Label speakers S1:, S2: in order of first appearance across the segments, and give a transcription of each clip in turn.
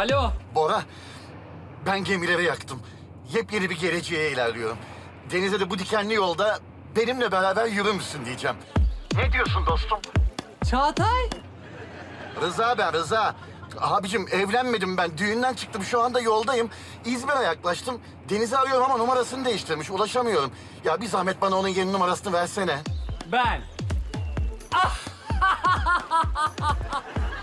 S1: Alo.
S2: Bora, ben gemileri yaktım. Yepyeni bir geleceğe ilerliyorum. Denize de bu dikenli yolda benimle beraber yürür müsün diyeceğim. Ne diyorsun dostum?
S1: Çağatay.
S2: Rıza ben Rıza. Abicim evlenmedim ben. Düğünden çıktım. Şu anda yoldayım. İzmir'e yaklaştım. Deniz'i arıyorum ama numarasını değiştirmiş. Ulaşamıyorum. Ya bir zahmet bana onun yeni numarasını versene.
S1: Ben.
S2: Bo-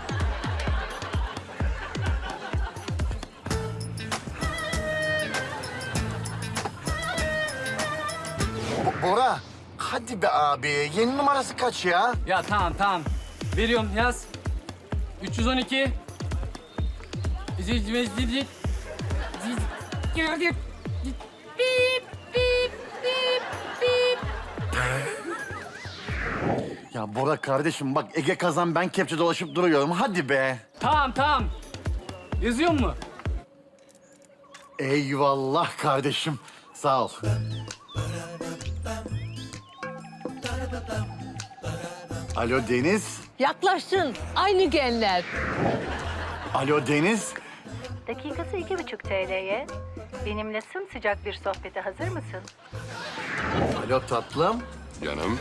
S2: Bora, hadi be abi. Yeni numarası kaç ya?
S1: Ya tamam tamam. Veriyorum yaz. 312. Bip bip bip bip bip.
S2: Ya Bora kardeşim bak Ege kazan ben kepçe dolaşıp duruyorum. Hadi be.
S1: Tamam tamam. Yazıyor mu?
S2: Eyvallah kardeşim. Sağ ol. Alo Deniz.
S3: Yaklaştın. Aynı genler.
S2: Alo Deniz.
S4: Dakikası iki buçuk TL'ye. Benimle sımsıcak bir sohbete hazır mısın?
S2: Alo tatlım.
S5: Canım.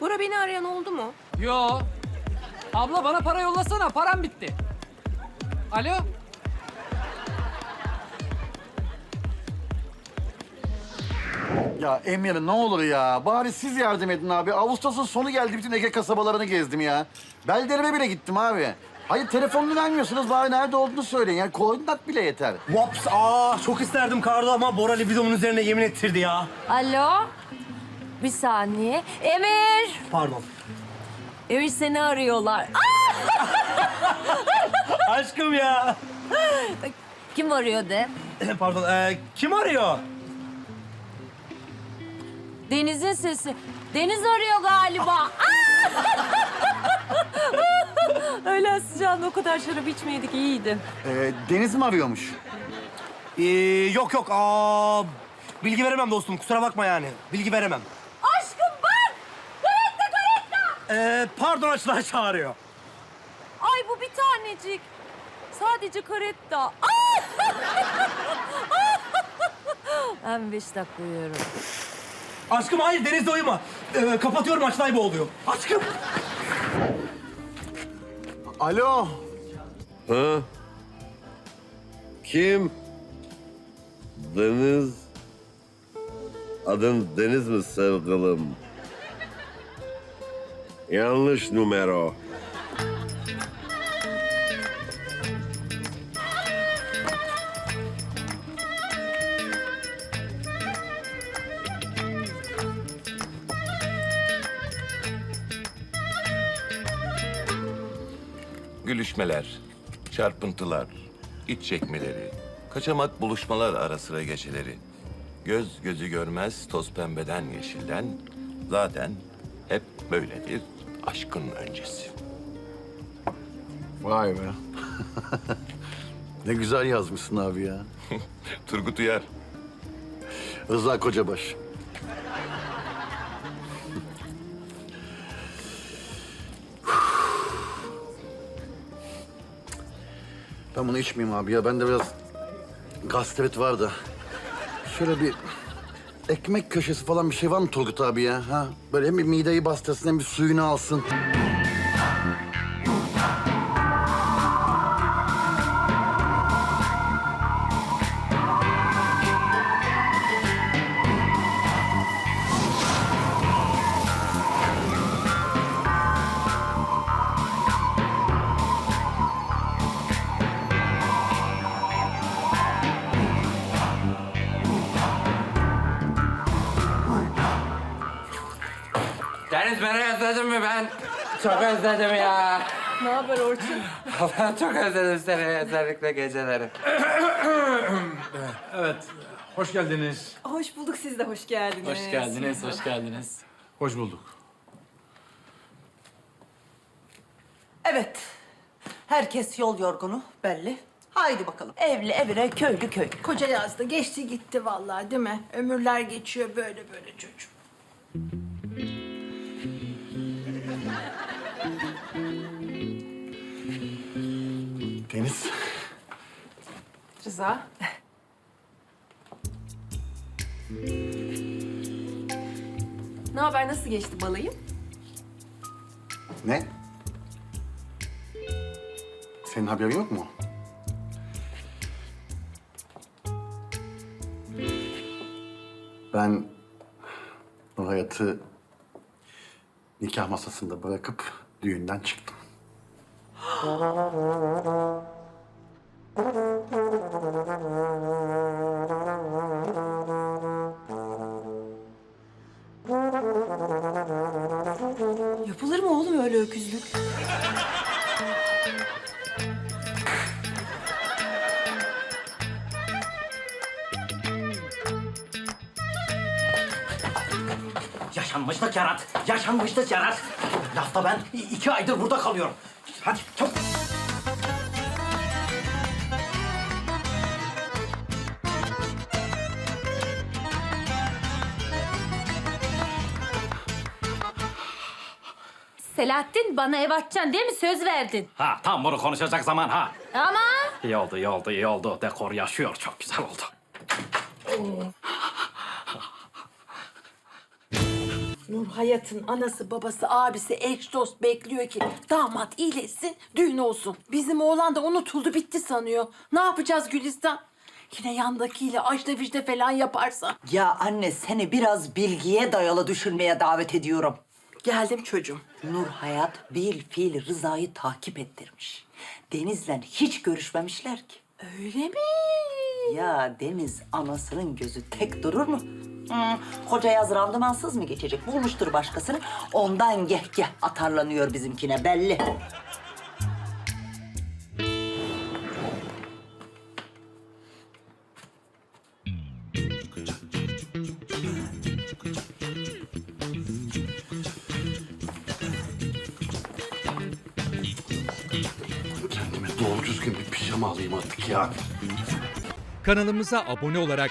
S6: Bora beni arayan oldu mu?
S1: Yo. Abla bana para yollasana. Param bitti. Alo.
S2: Ya Emir ne olur ya. Bari siz yardım edin abi. Ağustos'un sonu geldi. Bütün Ege kasabalarını gezdim ya. Belderime bile gittim abi. Hayır telefonunu vermiyorsunuz. Bari nerede olduğunu söyleyin. Yani koordinat bile yeter.
S7: Vaps, aa çok isterdim Kardo ama Bora libidomun üzerine yemin ettirdi ya.
S3: Alo. Bir saniye. Emir.
S7: Pardon.
S3: Emir seni arıyorlar.
S7: Aşkım ya.
S3: Kim arıyor de?
S7: Pardon, ee, kim arıyor?
S3: Deniz'in sesi. Deniz arıyor galiba. Öğlen sıcağında o kadar şarap içmeydik iyiydi.
S2: Ee, Deniz mi arıyormuş?
S7: Ee, yok yok, aa, bilgi veremem dostum, kusura bakma yani. Bilgi veremem.
S3: Aşkım bak! Karetta karetta!
S7: Ee, pardon Açılay çağırıyor.
S3: Ay bu bir tanecik. Sadece karetta. ben beş dakika uyuyorum.
S7: Aşkım hayır, denizde uyuma. Ee, kapatıyorum Açılay boğuluyor. Aşkım.
S2: Alo.
S5: Ha? Kim? Deniz. Adın Deniz mi sevgilim? Yanlış numara.
S8: Gülüşmeler, çarpıntılar, iç çekmeleri, kaçamak buluşmalar ara sıra geceleri. Göz gözü görmez toz pembeden yeşilden, zaten hep böyledir aşkın öncesi.
S2: Vay be. ne güzel yazmışsın abi ya.
S8: Turgut Uyar,
S2: Rıza Kocabaş. Ben bunu içmeyeyim abi ya. Bende biraz gastrit var da. Şöyle bir ekmek köşesi falan bir şey var mı Turgut abi ya? Ha? Böyle hem bir mideyi bastırsın hem bir suyunu alsın.
S1: Deniz beni özledin mi ben? Çok özledim ya.
S6: Ne haber Orçun?
S1: Ben çok özledim seni özellikle geceleri.
S9: Evet, hoş geldiniz.
S6: Hoş bulduk siz de hoş geldiniz.
S1: Hoş geldiniz, hoş geldiniz.
S9: Hoş bulduk.
S10: Evet. Herkes yol yorgunu belli. Haydi bakalım. Evli evine, köylü köy.
S6: Koca yazdı geçti gitti vallahi değil mi? Ömürler geçiyor böyle böyle çocuğum.
S2: Deniz.
S6: Rıza. ne haber nasıl geçti balayım?
S2: Ne? Senin haberin yok mu? Ben bu hayatı nikah masasında bırakıp düğünden çıktım.
S10: Yapılır mı oğlum öyle öküzlük?
S7: Yaşanmışlık yarat. Yaşanmışlık yarat. Lafta ben iki aydır burada kalıyorum. Hadi çabuk.
S3: Selahattin bana ev açacaksın değil mi? Söz verdin.
S1: Ha tam bunu konuşacak zaman ha.
S3: Ama
S1: İyi oldu iyi oldu iyi oldu. Dekor yaşıyor çok güzel oldu.
S10: Nur Hayat'ın anası, babası, abisi, eş dost bekliyor ki damat iyileşsin, düğün olsun. Bizim oğlan da unutuldu, bitti sanıyor. Ne yapacağız Gülistan? Yine yandakiyle ajda vicde falan yaparsa.
S11: Ya anne seni biraz bilgiye dayalı düşünmeye davet ediyorum.
S10: Geldim çocuğum.
S11: Nur Hayat bil fiil Rıza'yı takip ettirmiş. Deniz'le hiç görüşmemişler ki.
S10: Öyle mi?
S11: Ya Deniz anasının gözü tek durur mu? Hmm, koca yaz randımansız mı geçecek? Bulmuştur başkasını. Ondan geh geh atarlanıyor bizimkine belli.
S2: Kendime doğru düzgün bir pijama alayım artık ya.
S12: Kanalımıza abone olarak